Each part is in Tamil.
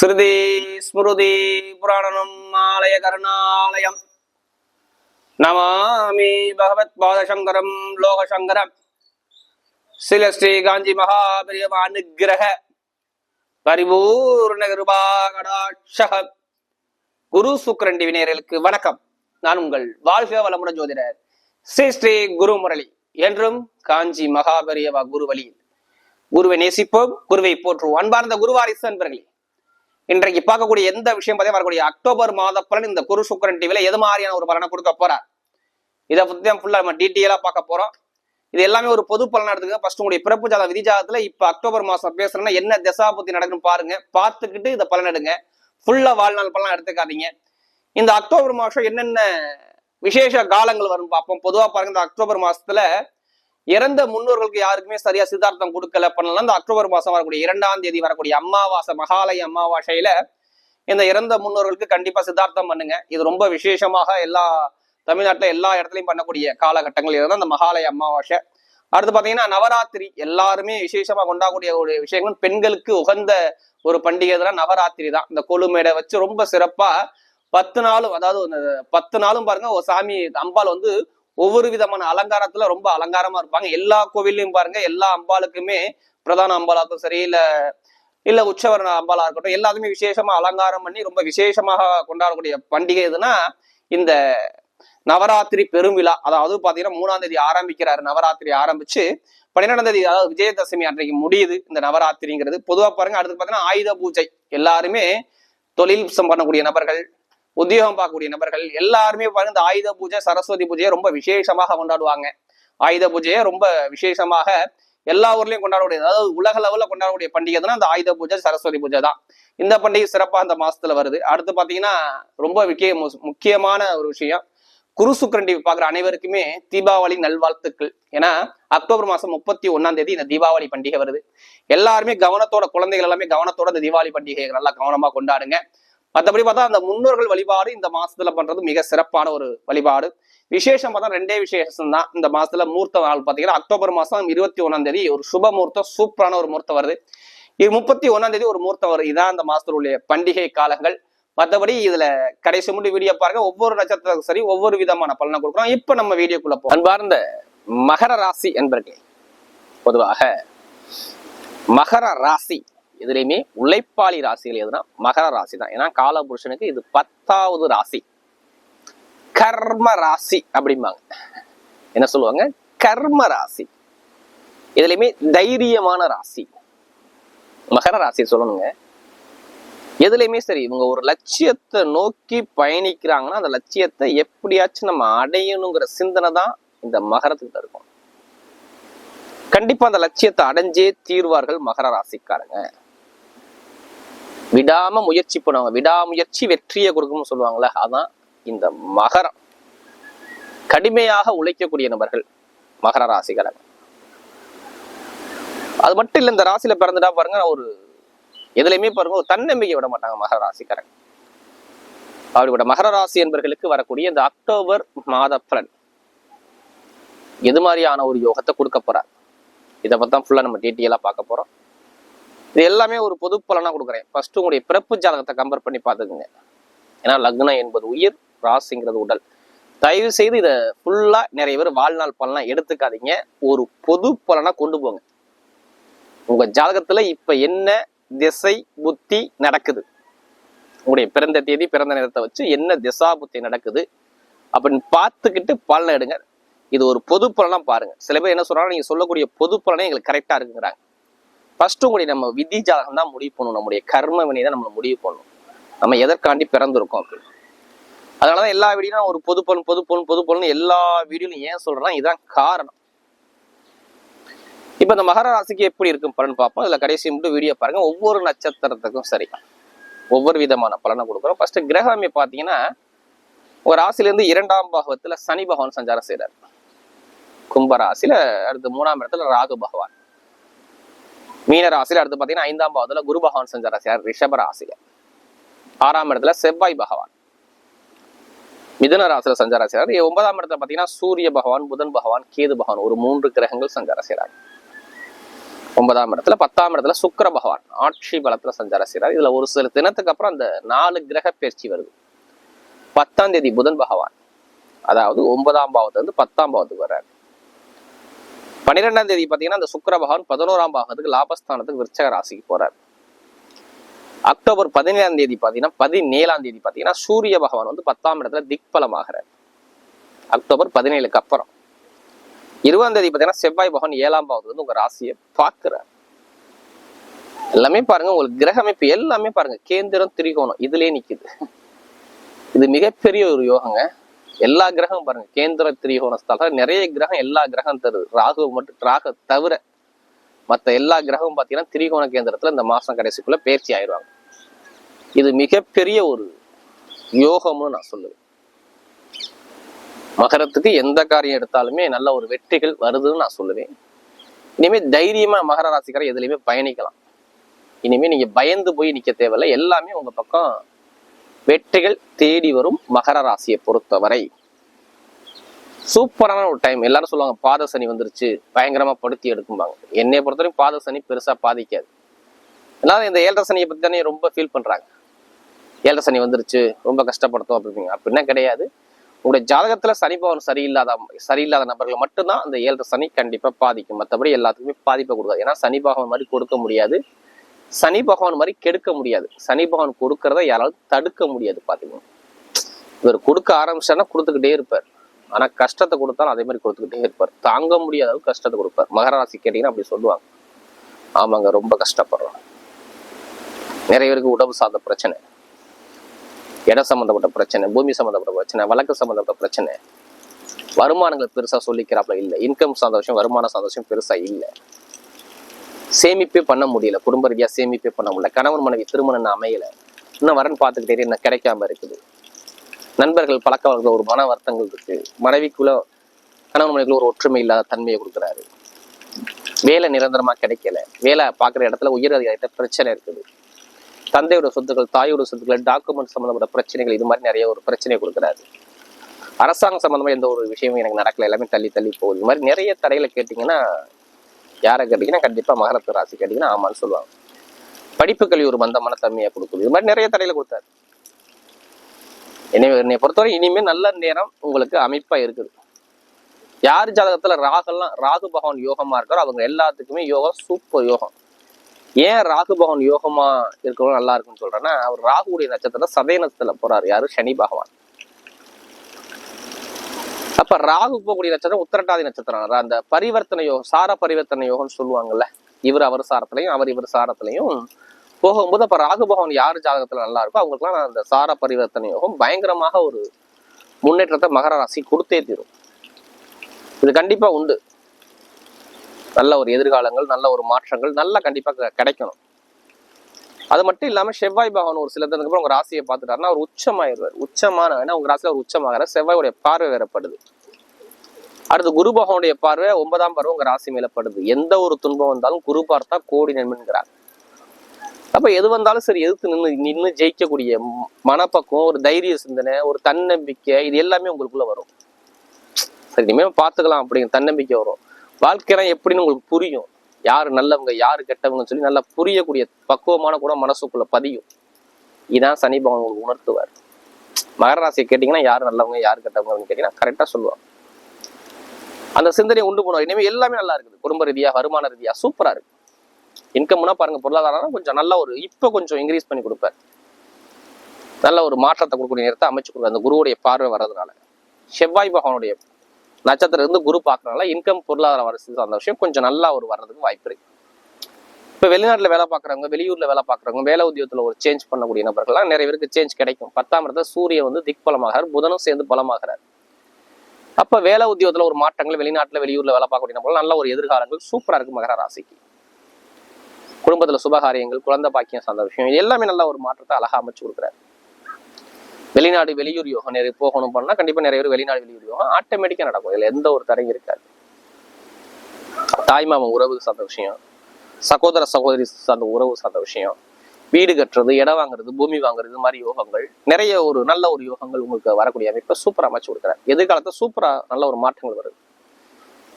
ஸ்ருதி ஸ்மிருதி புராணனம் ஆலய கருணாலயம். நமாமி பகவத் பாதசங்கரம் லோகசங்கரம். சில ஸ்ரீ காஞ்சி மகாபிரியம் அனுகிரக. பரிபூர்ண கிருபாகடாட்சக. குரு சுக்கரண்டி வினையர்களுக்கு வணக்கம். நான் உங்கள் வாழ்க வளமுடன் ஜோதிடர் ஸ்ரீ ஸ்ரீ குரு முரளி என்றும் காஞ்சி மகாபரியவா குரு வழியில் குருவை நேசிப்போம். குருவை போற்றுவோம் அன்பார்ந்த குருவாரிசு அன்பர்களே. இன்றைக்கு பார்க்கக்கூடிய எந்த விஷயம் பார்த்தா வரக்கூடிய அக்டோபர் மாத பலன் இந்த குரு சுக்கரன் டிவில எது மாதிரியான ஒரு பலனை கொடுக்க போறார்? இதை பத்தி தான் ஃபுல்லா நம்ம டீட்டெயிலா பார்க்க போறோம். இது எல்லாமே ஒரு பொது பலனா எடுத்துக்க ஃபர்ஸ்ட் உங்களுடைய பிறப்பு ஜாத விதி ஜாதத்துல இப்ப அக்டோபர் மாசம் பேசுறேன்னா என்ன திசா புத்தி நடக்குன்னு பாருங்க. பார்த்துக்கிட்டு இதை பலன் எடுங்க. ஃபுல்லா வாழ்நாள் பலன் எடுத்துக்காதீங்க. இந்த அக்டோபர் மாசம் என்னென்ன விசேஷ காலங்கள் வரும் பார்ப்போம். பொதுவா பாருங்க இந்த அக்டோபர் மாசத்துல இறந்த முன்னோர்களுக்கு யாருக்குமே சரியா சித்தார்த்தம் கொடுக்கல பண்ணலாம் இந்த அக்டோபர் மாசம் வரக்கூடிய இரண்டாம் தேதி வரக்கூடிய அமாவாசை மகாலய அமாவாசையில இந்த இறந்த முன்னோர்களுக்கு கண்டிப்பா சித்தார்த்தம் பண்ணுங்க. இது ரொம்ப விசேஷமாக எல்லா தமிழ்நாட்டுல எல்லா இடத்துலயும் பண்ணக்கூடிய காலகட்டங்கள். இதுதான் இந்த மகாலய அமாவாசை. அடுத்து பாத்தீங்கன்னா நவராத்திரி. எல்லாருமே விசேஷமா கொண்டாடக்கூடிய ஒரு விஷயங்கள். பெண்களுக்கு உகந்த ஒரு பண்டிகை தான் நவராத்திரி தான். இந்த கொழுமேடை வச்சு ரொம்ப சிறப்பா பத்து நாளும் அதாவது பத்து நாளும் பாருங்க ஒரு சாமி அம்பாள் வந்து ஒவ்வொரு விதமான அலங்காரத்துல ரொம்ப அலங்காரமா இருப்பாங்க. எல்லா கோவில்லையும் பாருங்க எல்லா அம்பாளுக்குமே பிரதான அம்பாளாக்கும் சரி இல்ல இல்ல உற்சவர அம்பாலா இருக்கட்டும் எல்லாத்துமே விசேஷமா அலங்காரம் பண்ணி ரொம்ப விசேஷமாக கொண்டாடக்கூடிய பண்டிகை எதுனா இந்த நவராத்திரி பெருவிழா அதாவது பாத்தீங்கன்னா மூணாம் தேதி ஆரம்பிக்கிறாரு. நவராத்திரி ஆரம்பிச்சு பன்னிரெண்டாம் தேதி அதாவது விஜயதசமி அன்றைக்கு முடியுது இந்த நவராத்திரிங்கிறது. பொதுவா பாருங்க அடுத்து பாத்தீங்கன்னா ஆயுத பூஜை. எல்லாருமே தொழில் பண்ணக்கூடிய நபர்கள் உத்தியோகம் பார்க்கக்கூடிய நபர்கள் எல்லாருமே பாருங்க இந்த ஆயுத பூஜை சரஸ்வதி பூஜையை ரொம்ப விசேஷமாக கொண்டாடுவாங்க. ஆயுத பூஜையை ரொம்ப விசேஷமாக எல்லா ஊர்லயும் கொண்டாடக்கூடிய அதாவது உலக லெவலில் கொண்டாடக்கூடிய பண்டிகை தான் அந்த ஆயுத பூஜை சரஸ்வதி பூஜை தான். இந்த பண்டிகை சிறப்பாக அந்த மாசத்துல வருது. அடுத்து பாத்தீங்கன்னா ரொம்ப விக்கிய முக்கியமான ஒரு விஷயம். குரு சுக்கரன் பாக்குற அனைவருக்குமே தீபாவளி நல்வாழ்த்துக்கள். ஏன்னா அக்டோபர் மாசம் முப்பத்தி ஒன்னாம் தேதி இந்த தீபாவளி பண்டிகை வருது. எல்லாருமே கவனத்தோட குழந்தைகள் எல்லாமே கவனத்தோட இந்த தீபாவளி பண்டிகையை நல்லா கவனமா கொண்டாடுங்க. மற்றபடி பார்த்தா அந்த முன்னோர்கள் வழிபாடு இந்த மாசத்துல பண்றது மிக சிறப்பான ஒரு வழிபாடு. விசேஷம் பார்த்தா ரெண்டே விசேஷம் தான் இந்த மாசத்துல மூர்த்த நாள் பாத்தீங்கன்னா அக்டோபர் மாசம் இருபத்தி ஒன்னாம் தேதி ஒரு சுப முகூர்த்தம் சூப்பரான ஒரு முகூர்த்தம் வருது. இது முப்பத்தி ஒன்னாம் தேதி ஒரு முகூர்த்தம் வருது. இதான் அந்த மாசத்துல உள்ள பண்டிகை காலங்கள். மற்றபடி இதுல கடைசி முடி வீடியோ பாருங்க. ஒவ்வொரு நட்சத்திரத்துக்கும் சரி ஒவ்வொரு விதமான பலனை கொடுக்குறோம் இப்ப நம்ம வீடியோக்குள்ள போ அன்பார்ந்த மகர ராசி என்பர்களே பொதுவாக மகர ராசி இதுலயுமே உழைப்பாளி ராசிகள் எதுனா மகர ராசி தான் ஏன்னா காலபுருஷனுக்கு இது பத்தாவது ராசி. கர்ம ராசி அப்படிம்பாங்க. என்ன சொல்லுவாங்க? கர்ம ராசி. இதுலயுமே தைரியமான ராசி. மகர ராசி சொல்லணுங்க. எதுலையுமே சரி இவங்க ஒரு லட்சியத்தை நோக்கி பயணிக்கிறாங்கன்னா அந்த லட்சியத்தை எப்படியாச்சும் நம்ம அடையணுங்கிற சிந்தனை தான் இந்த மகரத்துக்கிட்ட இருக்கும். கண்டிப்பா அந்த லட்சியத்தை அடைஞ்சே தீர்வார்கள் மகர ராசிக்காரங்க. விடாம முயற்சி பண்ணுவாங்க. விடாமுயற்சி வெற்றியை கொடுக்கும்னு சொல்லுவாங்கல்ல அதான் இந்த மகரம். கடுமையாக உழைக்கக்கூடிய நபர்கள் மகர ராசிக்காரங்க. அது மட்டும் இல்ல இந்த ராசியில பிறந்துட்டா பாருங்க ஒரு எதுலையுமே பாருங்க ஒரு தன்னம்பிக்கை விட மாட்டாங்க மகர ராசிக்காரங்க. அப்படிப்பட்ட மகர ராசி என்பர்களுக்கு வரக்கூடிய இந்த அக்டோபர் மாத பலன். எது மாதிரியான ஒரு யோகத்தை கொடுக்க போறார்? இதை பத்தி ஃபுல்லா நம்ம டீட்டெயிலாக பார்க்க போறோம். இது எல்லாமே ஒரு பொது பலனாக கொடுக்குறேன். ஃபர்ஸ்ட் உங்களுடைய பிறப்பு ஜாதகத்தை கம்பேர் பண்ணி பார்த்துக்குங்க. ஏன்னா லக்னம் என்பது உயிர் ராசிங்கிறது உடல். தயவு செய்து இதை ஃபுல்லாக நிறைய பேர் வாழ்நாள் பலனா எடுத்துக்காதீங்க. ஒரு பொது பலனாக கொண்டு போங்க. உங்கள் ஜாதகத்தில் இப்போ என்ன திசை புத்தி நடக்குது? உங்களுடைய பிறந்த தேதி பிறந்த நேரத்தை வச்சு என்ன திசா புத்தி நடக்குது? அப்படின்னு பார்த்துக்கிட்டு பலனை எடுங்க. இது ஒரு பொது பலனா பாருங்க. சில பேர் என்ன சொல்கிறாங்க நீங்கள் சொல்லக்கூடிய பொது பலனே எங்களுக்கு கரெக்டாக இருக்குங்கிறாங்க. ஃபர்ஸ்ட் உங்களுடைய நம்ம விதி ஜாதகம் தான் முடிவு பண்ணணும். நம்முடைய கர்ம வினை தான் நம்ம முடிவு பண்ணணும். நம்ம எதற்காண்டி பிறந்திருக்கோம் அப்படின்னு அதனாலதான் எல்லா வீடியும் ஒரு பொது பொருள் பொது பொருள் பொது பொருள்னு எல்லா வீடியோலையும் ஏன் சொல்றேன்னா இதுதான் காரணம். இப்ப இந்த மகர ராசிக்கு எப்படி இருக்கும் பலன் பார்ப்போம். இதுல கடைசி மட்டும் வீடியோ பாருங்க. ஒவ்வொரு நட்சத்திரத்துக்கும் சரி. ஒவ்வொரு விதமான பலனை கொடுக்குறோம். ஃபர்ஸ்ட் கிரகமே பாத்தீங்கன்னா ஒரு ராசில இருந்து இரண்டாம் பாகவத்துல சனி பகவான் சஞ்சாரம் செய்யறாரு கும்ப ராசியில அடுத்து மூணாம் இடத்துல ராகு பகவான். மீனராசியில அடுத்து பாத்தீங்கன்னா ஐந்தாம் பாவத்தில் குரு பகவான் செஞ்ச ராசியார் ரிஷப ராசியில். ஆறாம் இடத்துல செவ்வாய் பகவான். மிதன ராசியில் சஞ்சாரம் செய்யறாரு ஒன்பதாம் இடத்துல பாத்தீங்கன்னா சூரிய பகவான் புதன் பகவான் கேது பகவான் ஒரு மூன்று கிரகங்கள் சஞ்சார செய்யறாங்க ஒன்பதாம் இடத்துல பத்தாம் இடத்துல சுக்கிர பகவான் ஆட்சி பலத்துல சஞ்சார செய்கிறார் இதுல ஒரு சில தினத்துக்கு அப்புறம் அந்த நாலு கிரக பயிற்சி வருது. பத்தாம் தேதி புதன் பகவான். அதாவது ஒன்பதாம் பாவத்துல இருந்து பத்தாம் பாவத்துக்கு வர்றாரு. பன்னிரெண்டாம் தேதி பாத்தீங்கன்னா அந்த சுக்கர பகவான் பதினோராம் பாகத்துக்கு லாபஸ்தானத்துக்கு விருச்சக ராசிக்கு போறார். அக்டோபர் பதினேழாம் தேதி பாத்தீங்கன்னா பதினேழாம் தேதி பாத்தீங்கன்னா சூரிய பகவான் வந்து பத்தாம் இடத்துல திக்பலமாகிறார். அக்டோபர் பதினேழுக்கு அப்புறம். இருபதாம் தேதி பாத்தீங்கன்னா செவ்வாய் பகவான் ஏழாம் பாவத்துல வந்து உங்க ராசியை பார்க்கிறார். எல்லாமே பாருங்க உங்களுக்கு கிரக அமைப்பு எல்லாமே பாருங்க. கேந்திரம் திரிகோணம் இதுலயே நிக்குது. இது மிகப்பெரிய ஒரு யோகங்க. எல்லா கிரகம் பாருங்க கேந்திர திரிகோணஸ்தால நிறைய கிரகம் எல்லா கிரகம் தருது. ராகு மட்டும் ராக தவிர மத்த எல்லா கிரகமும் பாத்தீங்கன்னா திரிகோண கேந்திரத்துல இந்த மாசம் கடைசிக்குள்ள பயிற்சி ஆயிடுவாங்க. இது மிகப்பெரிய ஒரு யோகம்னு நான் சொல்லுவேன். மகரத்துக்கு எந்த காரியம் எடுத்தாலுமே நல்ல ஒரு வெற்றிகள் வருதுன்னு நான் சொல்லுவேன். இனிமே தைரியமா மகர ராசிக்காரர் எதுலையுமே பயணிக்கலாம். இனிமே நீங்க பயந்து போய் நிக்க தேவையில்லை. எல்லாமே உங்க பக்கம் வெற்றிகள் தேடி வரும் மகர ராசியை பொறுத்தவரை. சூப்பரான ஒரு டைம் எல்லாரும் சொல்லுவாங்க பாத சனி வந்துருச்சு பயங்கரமா படுத்தி எடுக்கும்பாங்க. என்னை பொறுத்தவரைக்கும் பாத சனி பெருசா பாதிக்காது. எல்லாரும் இந்த ஏழரை சனியை பத்தி தானே ரொம்ப ஃபீல் பண்றாங்க. ஏழரை சனி வந்துருச்சு ரொம்ப கஷ்டப்படுத்தும் அப்படிங்க. அப்படின்னா கிடையாது. உங்களுடைய ஜாதகத்துல சனி பவன் சரியில்லாத சரியில்லாத நபர்களை மட்டும்தான் அந்த ஏழரை சனி கண்டிப்பா பாதிக்கும். மற்றபடி எல்லாத்துக்குமே பாதிப்பை கொடுக்காது. ஏன்னா சனி மாதிரி கொடுக்க முடியாது. சனி பகவான் மாதிரி கெடுக்க முடியாது. சனி பகவான் கொடுக்கறத யாராலும் தடுக்க முடியாது பாத்தீங்கன்னா இவர் கொடுக்க ஆரம்பிச்சாருன்னா கொடுத்துக்கிட்டே இருப்பார். ஆனா கஷ்டத்தை கொடுத்தாலும் அதே மாதிரி கொடுத்துக்கிட்டே இருப்பார். தாங்க முடியாத அளவுக்கு கஷ்டத்தை கொடுப்பார். மகராசி கேட்டீங்கன்னா அப்படி சொல்லுவாங்க. ஆமாங்க ரொம்ப கஷ்டப்படுறோம். நிறைய பேருக்கு உடம்பு சார்ந்த பிரச்சனை. இடம் சம்மந்தப்பட்ட பிரச்சனை பூமி சம்மந்தப்பட்ட பிரச்சனை வழக்கு சம்மந்தப்பட்ட பிரச்சனை. வருமானங்கள் பெருசா சொல்லிக்கிறாப்புல இல்லை. இன்கம் சார்ந்த விஷயம் வருமான சந்தோஷம் பெருசா இல்லை. சேமிப்பே பண்ண முடியல. குடும்ப ரீதியாக சேமிப்பே பண்ண முடியல. கணவன் மனைவி திருமணம் அமையலை. இன்னும் வரன் பார்த்துக்கிட்டே என்ன கிடைக்காம இருக்குது. நண்பர்கள் பழக்க வழக்கத்துல ஒரு மன வருத்தங்கள் இருக்கு. மனைவிக்குள்ள கணவன் மனைவிக்குள்ள ஒரு ஒற்றுமை இல்லாத தன்மையை கொடுக்குறாரு. வேலை நிரந்தரமா கிடைக்கல. வேலை பார்க்குற இடத்துல உயர் அதிகாரிகிட்ட பிரச்சனை இருக்குது. தந்தையோட சொத்துக்கள் தாயோட சொத்துக்கள் டாக்குமெண்ட் சம்மந்தப்பட்ட பிரச்சனைகள் இது மாதிரி நிறைய ஒரு பிரச்சனையை கொடுக்குறாரு. அரசாங்கம் சம்மந்தமா எந்த ஒரு விஷயமும் எனக்கு நடக்கல. எல்லாமே தள்ளி தள்ளி போகுது. இது மாதிரி நிறைய தடைகளை கேட்டிங்கன்னா யாரை கேட்டிங்கன்னா கண்டிப்பா மகரத்து ராசி கேட்டிங்கன்னா ஆமான்னு சொல்லுவாங்க. படிப்பு கல்வி ஒரு மந்தமான தன்மையை கொடுக்குது. இது மாதிரி நிறைய தடையில கொடுத்தாரு. என்னை என்னை பொறுத்தவரை இனிமே நல்ல நேரம் உங்களுக்கு அமைப்பா இருக்குது. யார் ஜாதகத்தில் ராகெல்லாம் ராகு பகவான் யோகமா இருக்காரோ அவங்க எல்லாத்துக்குமே யோகம் சூப்பர் யோகம். ஏன் ராகு பகவான் யோகமா இருக்கணும் நல்லா இருக்குன்னு சொல்றேன்னா அவர் ராகுடைய நட்சத்திரம் சதய நட்சத்திரத்துல போறாரு. யாரு? சனி பகவான். அப்ப ராகு போகக்கூடிய நட்சத்திரம் உத்திரட்டாதி நட்சத்திரம். அந்த பரிவர்த்தனை யோகம் சார பரிவர்த்தனை யோகம்னு சொல்லுவாங்கல்ல. இவர் அவர் சாரத்திலையும் அவர் இவர் சாரத்திலையும் போகும்போது அப்ப ராகு பகவான் யார் ஜாதகத்துல நல்லா இருக்கோ அவங்களுக்குலாம் அந்த சார பரிவர்த்தனை யோகம் பயங்கரமாக ஒரு முன்னேற்றத்தை மகர ராசி கொடுத்தே தீரும். இது கண்டிப்பா உண்டு. நல்ல ஒரு எதிர்காலங்கள் நல்ல ஒரு மாற்றங்கள் நல்லா கண்டிப்பா க- கிடைக்கணும். அது மட்டும் இல்லாமல் செவ்வாய் பகவான் ஒரு சில தினத்துக்கு அப்புறம் உங்க ராசியை பார்த்துட்டாருன்னா அவர் உச்சமாயிருவார். உச்சமான ஏன்னா உங்க ராசியில் ஒரு உச்சமாகிற செவ்வாயுடைய பார்வை வேறப்படுது அடுத்து குரு பகவானுடைய பார்வை ஒன்பதாம் பார்வை உங்க ராசி மேல படுது. எந்த ஒரு துன்பம் வந்தாலும் குரு பார்த்தா கோடி நன்மைங்கிறார். அப்ப எது வந்தாலும் சரி எதிர்த்து நின்று நின்று ஜெயிக்கக்கூடிய மனப்பக்கம் ஒரு தைரிய சிந்தனை ஒரு தன்னம்பிக்கை இது எல்லாமே உங்களுக்குள்ள வரும். சரி இனிமேல் பார்த்துக்கலாம் அப்படிங்கிற தன்னம்பிக்கை வரும். வாழ்க்கை எப்படின்னு உங்களுக்கு புரியும். யாரு நல்லவங்க யாரு கெட்டவங்கன்னு சொல்லி நல்லா புரியக்கூடிய பக்குவமான கூட மனசுக்குள்ள பதியும். இதான் சனி பகவான் உங்களுக்கு உணர்த்துவார். மகர ராசியை கேட்டீங்கன்னா யார் நல்லவங்க யார் கெட்டவங்கன்னு கேட்டீங்கன்னா கரெக்டா சொல்லுவாங்க. அந்த சிந்தனையை உண்டு போனவர். இனிமே எல்லாமே நல்லா இருக்குது. குடும்ப ரீதியா வருமான ரீதியா சூப்பரா இருக்கு. இன்கம்னா பாருங்க பொருளாதாரம் கொஞ்சம் நல்ல ஒரு இப்போ கொஞ்சம் இன்க்ரீஸ் பண்ணி கொடுப்பார். நல்ல ஒரு மாற்றத்தை கொடுக்கக்கூடிய நேரத்தை அமைச்சு கொடுப்பார் அந்த குருவுடைய பார்வை வர்றதுனால. செவ்வாய் பகவானுடைய நட்சத்திரம் இருந்து குரு பார்க்கறதுனால இன்கம் பொருளாதார வரிசை அந்த விஷயம் கொஞ்சம் நல்லா ஒரு வர்றதுக்கு வாய்ப்பு இருக்கு. இப்போ வெளிநாட்டுல வேலை பார்க்குறவங்க வெளியூர்ல வேலை பார்க்குறவங்க வேலை உத்தியோகத்தில் ஒரு சேஞ்ச் பண்ணக்கூடிய நபர்கள்லாம் நிறைய பேருக்கு சேஞ்ச் கிடைக்கும். பத்தாம் இடத்துல சூரியன் வந்து திக் பலமாகிறார் புதனும் சேர்ந்து பலமாகிறார். அப்ப வேலை உத்தியோகத்தில் ஒரு மாற்றங்கள் வெளிநாட்டுல வெளியூர்ல வேலை பார்க்கக்கூடிய நபர்கள் நல்ல ஒரு எதிர்காலங்கள் சூப்பரா இருக்கு மகர ராசிக்கு. குடும்பத்துல சுபகாரியங்கள் குழந்தை பாக்கியம் சார்ந்த விஷயம் எல்லாமே நல்ல ஒரு மாற்றத்தை அழகா அமைச்சு கொடுக்குறாரு. வெளிநாடு வெளியூர் யோகம் நிறைய போகணும் பண்ணா கண்டிப்பா நிறைய பேர் வெளிநாடு வெளியூர் யோகம் ஆட்டோமேட்டிக்கா நடக்கும். இதுல எந்த ஒரு தடையும் இருக்காது. தாய்மாமன் உறவு சார்ந்த விஷயம் சகோதர சகோதரி சார்ந்த உறவு சார்ந்த விஷயம் வீடு கட்டுறது இடம் வாங்குறது பூமி வாங்குறது மாதிரி யோகங்கள் நிறைய ஒரு நல்ல ஒரு யோகங்கள் உங்களுக்கு வரக்கூடிய அமைப்பை சூப்பரா அமைச்சு கொடுக்குறாரு. எதிர்காலத்துல சூப்பரா நல்ல ஒரு மாற்றங்கள் வருது.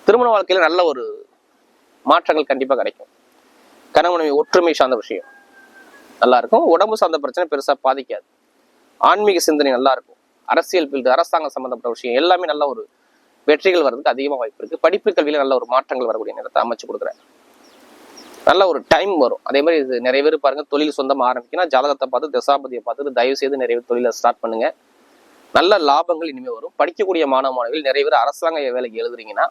திருமண வாழ்க்கையில நல்ல ஒரு மாற்றங்கள் கண்டிப்பா கிடைக்கும். கணவனை ஒற்றுமை சார்ந்த விஷயம். நல்லா இருக்கும். உடம்பு சார்ந்த பிரச்சனை பெருசா பாதிக்காது. ஆன்மீக சிந்தனை நல்லா இருக்கும் அரசியல் ஃபீல்டு அரசாங்கம் சம்பந்தப்பட்ட விஷயம் எல்லாமே நல்ல ஒரு வெற்றிகள் வர்றதுக்கு அதிகமாக வாய்ப்பு இருக்குது படிப்பு கல்வியில் நல்ல ஒரு மாற்றங்கள் வரக்கூடிய நேரத்தை அமைச்சு கொடுக்குறேன். நல்ல ஒரு டைம் வரும். அதே மாதிரி இது நிறைய பேர் பாருங்க தொழில் சொந்தமாக ஆரம்பிக்கணும் ஜாதகத்தை பார்த்து தசாபதியை பார்த்துட்டு தயவு செய்து நிறைய பேர் தொழிலை ஸ்டார்ட் பண்ணுங்க. நல்ல லாபங்கள் இனிமேல் வரும். படிக்கக்கூடிய மாணவ மாணவிகள் நிறைய பேர் அரசாங்க வேலைக்கு எழுதுறீங்கன்னா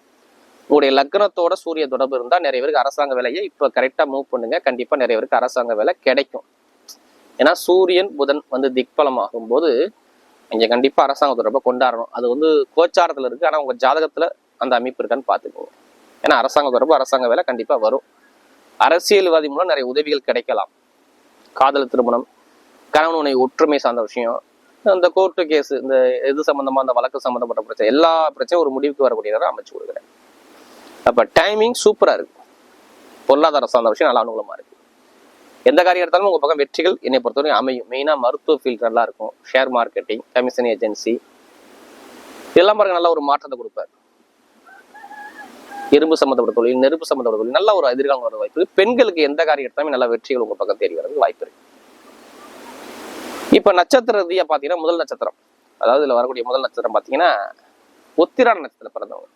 உங்களுடைய லக்னத்தோட சூரிய தொடர்பு இருந்தால் நிறைய பேருக்கு அரசாங்க வேலையை இப்போ கரெக்டாக மூவ் பண்ணுங்க. கண்டிப்பாக நிறைய பேருக்கு அரசாங்க வேலை கிடைக்கும். ஏன்னா சூரியன் புதன் வந்து திக்பலம் ஆகும்போது இங்கே கண்டிப்பாக அரசாங்க ரொம்ப கொண்டாடணும். அது வந்து கோச்சாரத்தில் இருக்குது ஆனால் உங்கள் ஜாதகத்தில் அந்த அமைப்பு இருக்கான்னு பார்த்துக்கோங்க. ஏன்னா அரசாங்க தொடர்பு அரசாங்க வேலை கண்டிப்பாக வரும். அரசியல்வாதி மூலம் நிறைய உதவிகள் கிடைக்கலாம். காதல் திருமணம் கணவன் உணவு ஒற்றுமை சார்ந்த விஷயம் இந்த கோர்ட்டு கேஸ் இந்த இது சம்மந்தமாக அந்த வழக்கு சம்மந்தப்பட்ட பிரச்சனை எல்லா பிரச்சனையும் ஒரு முடிவுக்கு வரக்கூடியதாக அமைச்சு கொடுக்குறேன். அப்போ டைமிங் சூப்பராக இருக்கும் பொருளாதார சார்ந்த விஷயம் நல்லா அனுகூலமாக இருக்குது எந்த காரியம் எடுத்தாலும் உங்க பக்கம் வெற்றிகள் என்னை பொறுத்தவரை அமையும். மெயினா மருத்துவ ஃபீல்ட் நல்லா இருக்கும். ஷேர் மார்க்கெட்டிங் கமிஷன் ஏஜென்சி இதெல்லாம் பாருங்க நல்ல ஒரு மாற்றத்தை கொடுப்பார். இரும்பு சம்மந்தப்பட்ட தொழில் நெருப்பு சம்பந்தப்பட்ட தொழில் நல்ல ஒரு எதிர்காலம் வர வாய்ப்பு பெண்களுக்கு எந்த காரியம் எடுத்தாலும் நல்ல வெற்றிகள் உங்க பக்கம் தேடி வரதுக்கு வாய்ப்பு இருக்கு. இப்ப நட்சத்திர ரீதியாக பாத்தீங்கன்னா முதல் நட்சத்திரம். அதாவது இதுல வரக்கூடிய முதல் நட்சத்திரம் பாத்தீங்கன்னா உத்திராட நட்சத்திரம் பிறந்தவங்க.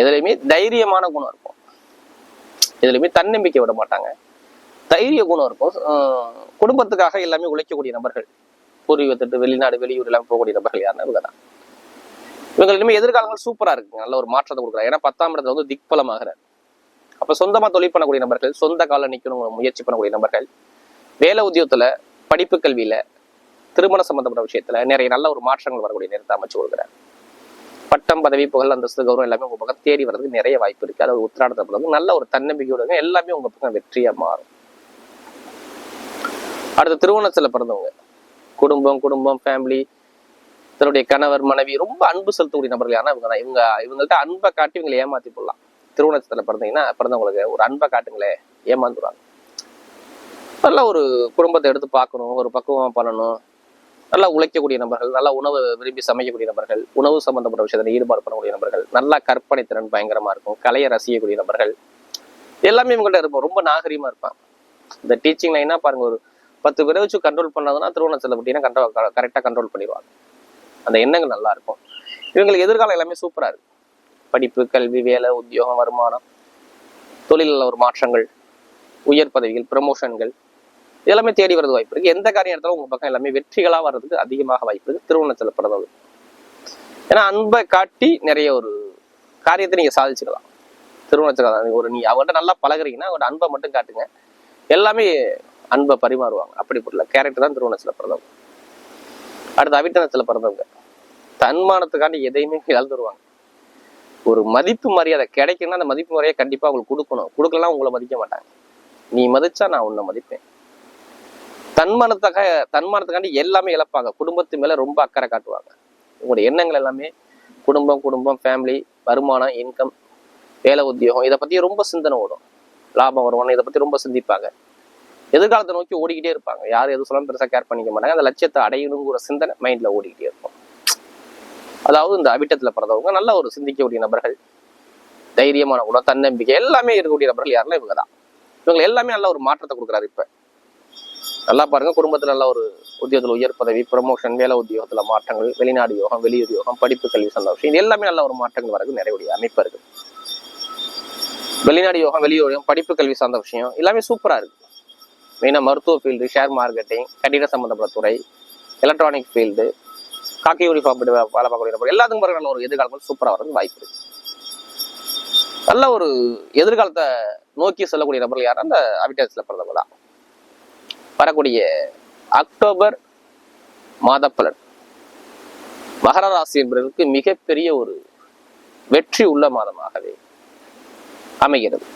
எதுலையுமே தைரியமான குணம் இருக்கும். எதுலையுமே தன்னம்பிக்கை விட மாட்டாங்க. தைரிய குணம் இருக்கும். குடும்பத்துக்காக எல்லாமே உழைக்கக்கூடிய நபர்கள். பூர்வீகத்திட்டு வெளிநாடு வெளியூர் எல்லாம் போகக்கூடிய நபர்கள் யாருன்னா இவங்க தான் இவங்க இனிமேல் எதிர்காலங்கள் சூப்பரா இருக்குங்க நல்ல ஒரு மாற்றத்தை கொடுக்குறாங்க. ஏன்னா பத்தாம் இடத்துல வந்து திக்பலமாகிறார். அப்போ அப்ப சொந்தமா தொழில் பண்ணக்கூடிய நபர்கள் சொந்த கால நிற்கணும் முயற்சி பண்ணக்கூடிய நபர்கள் வேலை உத்தியோகத்துல படிப்பு கல்வியில திருமண சம்பந்தப்பட்ட விஷயத்துல நிறைய நல்ல ஒரு மாற்றங்கள் வரக்கூடிய நேரத்தை அமைச்சு கொடுக்குறாரு. பட்டம் பதவி புகழ் அந்தஸ்து கௌரவம் எல்லாமே உங்க பக்கம் தேடி வர்றதுக்கு நிறைய வாய்ப்பு இருக்கு. அதாவது உத்திராடத்தை நல்ல ஒரு தன்னம்பிக்கையோட எல்லாமே உங்க பக்கம் வெற்றியா மாறும். அடுத்து திருவோணத்தில் பிறந்தவங்க. குடும்பம் குடும்பம் ஃபேமிலி தன்னுடைய கணவர் மனைவி ரொம்ப அன்பு செலுத்தக்கூடிய நபர்கள் ஆனால் இவங்க தான். இவங்க இவங்கள்ட்ட அன்பை காட்டி இவங்களை ஏமாத்தி போடலாம். திருவோணத்தில் பிறந்தீங்கன்னா பிறந்தவங்களுக்கு ஒரு அன்பை காட்டுங்களே ஏமாந்துருவாங்க நல்ல ஒரு குடும்பத்தை எடுத்து பார்க்கணும் ஒரு பக்குவமாக பண்ணணும். நல்லா உழைக்கக்கூடிய நபர்கள் நல்லா உணவு விரும்பி சமைக்கக்கூடிய நபர்கள் உணவு சம்பந்தப்பட்ட விஷயத்தில் ஈடுபாடு பண்ணக்கூடிய நபர்கள் நல்லா கற்பனை திறன் பயங்கரமாக இருக்கும் கலையை ரசிக்கக்கூடிய நபர்கள். எல்லாமே இவங்கள்ட்ட இருப்போம் ரொம்ப நாகரீகமாக இருப்பாங்க. இந்த டீச்சிங் லைனா பாருங்க ஒரு பத்து பேரை வச்சு கண்ட்ரோல் பண்ணாதுன்னா திருவண்ண செல்லப்பட்டினா கண்ட்ரோல் கரெக்டாக கண்ட்ரோல் பண்ணிடுவாங்க. அந்த எண்ணங்கள் நல்லா இருக்கும். இவங்களுக்கு எதிர்காலம் எல்லாமே சூப்பரா இருக்கு. படிப்பு கல்வி வேலை உத்தியோகம் வருமானம் தொழிலில் ஒரு மாற்றங்கள் உயர் பதவிகள் ப்ரமோஷன்கள் எல்லாமே தேடி வரது வாய்ப்பு இருக்கு. எந்த காரியம் எடுத்தாலும் உங்க பக்கம் எல்லாமே வெற்றிகளாக வர்றதுக்கு அதிகமாக வாய்ப்பு இருக்கு. திருவண்ணத்தில் பிறந்தது ஏன்னா அன்பை காட்டி நிறைய ஒரு காரியத்தை நீங்க சாதிச்சுக்கலாம் திருவண்ணத்தில் ஒரு நீ அவங்கள்ட்ட நல்லா பழகுறீங்கன்னா அவங்கள்ட்ட அன்பை மட்டும் காட்டுங்க. எல்லாமே அன்பை பரிமாறுவாங்க. அப்படி புரியல. கேரக்டர் தான் திருவண்ணத்தில் பிறந்தவங்க. அடுத்து அவிட்டனத்துல பிறந்தவங்க. தன்மானத்துக்காண்டி எதையுமே இழந்துருவாங்க. ஒரு மதிப்பு மரியாதை கிடைக்கணும்னா அந்த மதிப்பு மரியாதை கண்டிப்பா அவங்களுக்கு கொடுக்கணும். கொடுக்கலாம் உங்களை மதிக்க மாட்டாங்க. நீ மதிச்சா நான் உன்னை மதிப்பேன். தன்மானத்துக்காக தன்மானத்துக்காண்டி எல்லாமே இழப்பாங்க. குடும்பத்து மேல ரொம்ப அக்கறை காட்டுவாங்க. உங்களுடைய எண்ணங்கள் எல்லாமே குடும்பம் குடும்பம் ஃபேமிலி வருமானம் இன்கம் வேலை உத்தியோகம் இதை பத்தி ரொம்ப சிந்தனை ஓடும். லாபம் வருமானம் இதை பத்தி ரொம்ப சிந்திப்பாங்க. எதிர்காலத்தை நோக்கி ஓடிக்கிட்டே இருப்பாங்க. யார் எது சொல்லாமல் பெருசா கேர் பண்ணிக்க மாட்டாங்க. அந்த லட்சியத்தை அடையணுங்கிற சிந்தனை மைண்ட்ல ஓடிக்கிட்டே இருக்கும். அதாவது இந்த அபிட்டத்துல பிறந்தவங்க நல்ல ஒரு சிந்திக்கக்கூடிய நபர்கள் தைரியமான குணம் தன்னம்பிக்கை எல்லாமே இருக்கக்கூடிய நபர்கள் யாருன்னா இவங்க தான் இவங்க எல்லாமே நல்ல ஒரு மாற்றத்தை கொடுக்குறாரு இப்ப. நல்லா பாருங்க குடும்பத்துல நல்ல ஒரு உத்தியோகத்தில் உயர் பதவி ப்ரமோஷன் வேலை உத்தியோகத்துல மாற்றங்கள் வெளிநாடு யோகம் வெளியூர் யோகம் படிப்பு கல்வி சார்ந்த விஷயம் இது எல்லாமே நல்ல ஒரு மாற்றங்கள் வரது நிறைய அமைப்பு இருக்கு. வெளிநாடு யோகம் வெளியூர் யோகம் படிப்பு கல்வி சார்ந்த விஷயம் எல்லாமே சூப்பரா இருக்கு. மெயினாக மருத்துவ ஃபீல்டு ஷேர் மார்க்கெட்டிங் கட்டிட சம்மந்தப்பட்ட துறை எலக்ட்ரானிக் ஃபீல்டு காக்கி யூனிஃபார்ம் வேலை பார்க்கக்கூடிய எல்லாத்துக்கும் பிறகு நல்ல ஒரு எதிர்காலங்கள் சூப்பராக வரது வாய்ப்பு இருக்கு. நல்ல ஒரு எதிர்காலத்தை நோக்கி செல்லக்கூடிய நபர்கள் யாரும் அந்த அபிட்டாஸில் பிறந்தவங்க தான். வரக்கூடிய அக்டோபர் மாத பலன் மகர ராசி என்பதற்கு மிகப்பெரிய ஒரு வெற்றி உள்ள மாதமாகவே அமைகிறது.